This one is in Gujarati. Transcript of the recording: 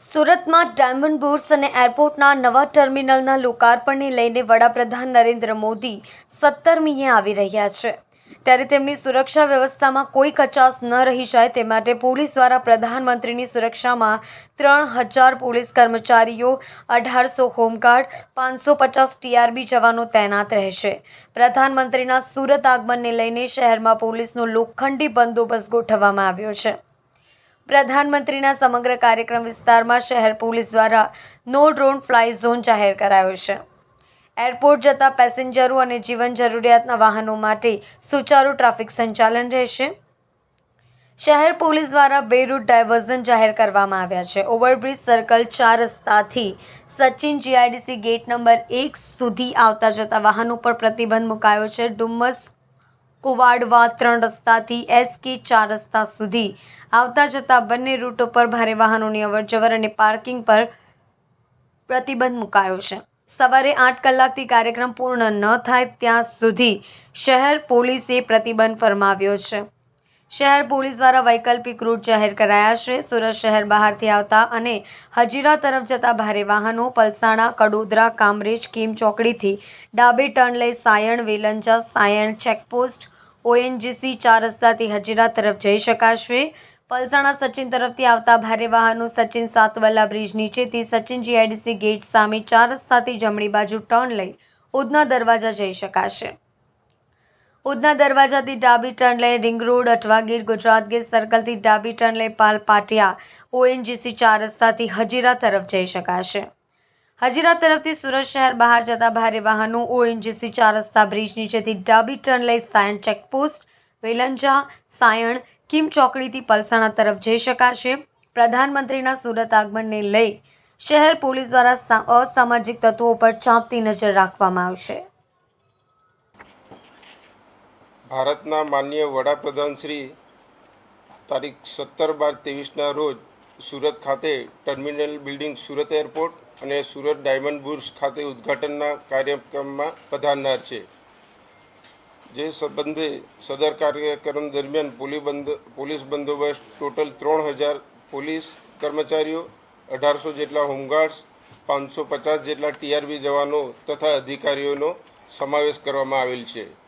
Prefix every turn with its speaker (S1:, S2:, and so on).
S1: સુરતમાં ડાયમંડ બુર્સ અને એરપોર્ટના નવા ટર્મિનલના લોકાર્પણને લઈને વડાપ્રધાન નરેન્દ્ર મોદી સત્તરમીએ આવી રહ્યા છે. ત્યારે તેમની સુરક્ષા વ્યવસ્થામાં કોઈ કચાસ ન રહી જાય તે માટે પોલીસ દ્વારા પ્રધાનમંત્રીની સુરક્ષામાં ત્રણ હજાર પોલીસ કર્મચારીઓ, અઢારસો હોમગાર્ડ, પાંચસો પચાસ ટીઆરબી જવાનો તૈનાત રહેશે પ્રધાનમંત્રીના સુરત આગમનને લઈને શહેરમાં પોલીસનો લોખંડી બંદોબસ્ત ગોઠવવામાં આવ્યો છે. પ્રધાનમંત્રીના સમગ્ર કાર્યક્રમ વિસ્તારમાં શહેર પોલીસ દ્વારા નો ડ્રોન ફ્લાય ઝોન જાહેર કરાયો છે. એરપોર્ટ જતા પેસેન્જરો અને જીવન જરૂરિયાતના વાહનો માટે સુચારુ ટ્રાફિક સંચાલન રહેશે. શહેર પોલીસ દ્વારા બે રૂટ ડાયવર્ઝન જાહેર કરવામાં આવ્યા છે. ઓવરબ્રિજ સર્કલ ચાર રસ્તાથી સચિન જીઆઈડીસી ગેટ નંબર એક સુધી આવતા જતા વાહનો પર પ્રતિબંધ મુકાયો છે. ડુમ્મસ કુવાડવા ત્રણ રસ્તાથી એસ કે ચાર રસ્તા સુધી આવતા જતા બંને રૂટો પર ભારે વાહનોની અવરજવર અને પાર્કિંગ પર પ્રતિબંધ મુકાયો છે. સવારે આઠ કલાકથી કાર્યક્રમ પૂર્ણ ન થાય ત્યાં સુધી શહેર પોલીસે પ્રતિબંધ ફરમાવ્યો છે. શહેર પોલીસ દ્વારા વૈકલ્પિક રૂટ જાહેર કરાયા છે. સુરત શહેર બહારથી આવતા અને હજીરા તરફ જતા ભારે વાહનો, પલસાણા, કડોદરા, કામરેજ, કીમ ચોકડીથી ડાબે ટર્ન લઈ સાયણ વેલંજા સાયણ ચેકપોસ્ટ, ઓએનજીસી ચાર રસ્તાથી હજીરા તરફ જઈ શકાશે. પલસાણા સચિન તરફથી આવતા ભારે વાહનો સચિન સાતવલ્લા બ્રિજ નીચેથી સચિન જીઆઈડીસી ગેટ સામે ચાર રસ્તાથી જમણી બાજુ ટર્ન લઈ ઉધના દરવાજા જઈ શકાશે. ઉધના દરવાજાથી ડાબી ટર્ન લઈ રિંગ રોડ અઠવાગીર ગુજરાત ગેટ સર્કલથી ડાબી ટર્ન લઈ પાલ પાટિયા ઓએનજીસી ચાર રસ્તાથી હજીરા તરફ જઈ શકાશે. હજીરા તરફથી સુરત શહેર બહાર જતા ભારે વાહનો ઓએનજીસી ચાર રસ્તા બ્રિજ નીચેથી ડાબી ટર્ન લઈ સાયણ ચેકપોસ્ટ, વેલંજા, સાયણ, કિમ ચોકડીથી પલસાણા તરફ જઈ શકાશે. પ્રધાનમંત્રીના સુરત આગમનને લઈ શહેર પોલીસ દ્વારા અસામાજિક તત્વો પર ચાંપતી નજર રાખવામાં આવશે.
S2: ભારતના માનનીય વડાપ્રધાન શ્રી તારીખ સત્તર બાર ત્રેવીસના રોજ સુરત ખાતે ટર્મિનલ બિલ્ડિંગ સુરત એરપોર્ટ અને સુરત ડાયમંડ બુર્સ ખાતે ઉદ્ઘાટનના કાર્યક્રમમાં પધારનાર છે. જે સંબંધે સદર કાર્યક્રમ દરમિયાન પોલીસ બંદ- પોલીસ બંદોબસ્ત ટોટલ ત્રણ હજાર પોલીસ કર્મચારીઓ, અઢારસો જેટલા હોમગાર્ડ્સ, પાંચસો પચાસ જેટલા ટીઆરબી જવાનો તથા અધિકારીઓનો સમાવેશ કરવામાં આવેલ છે.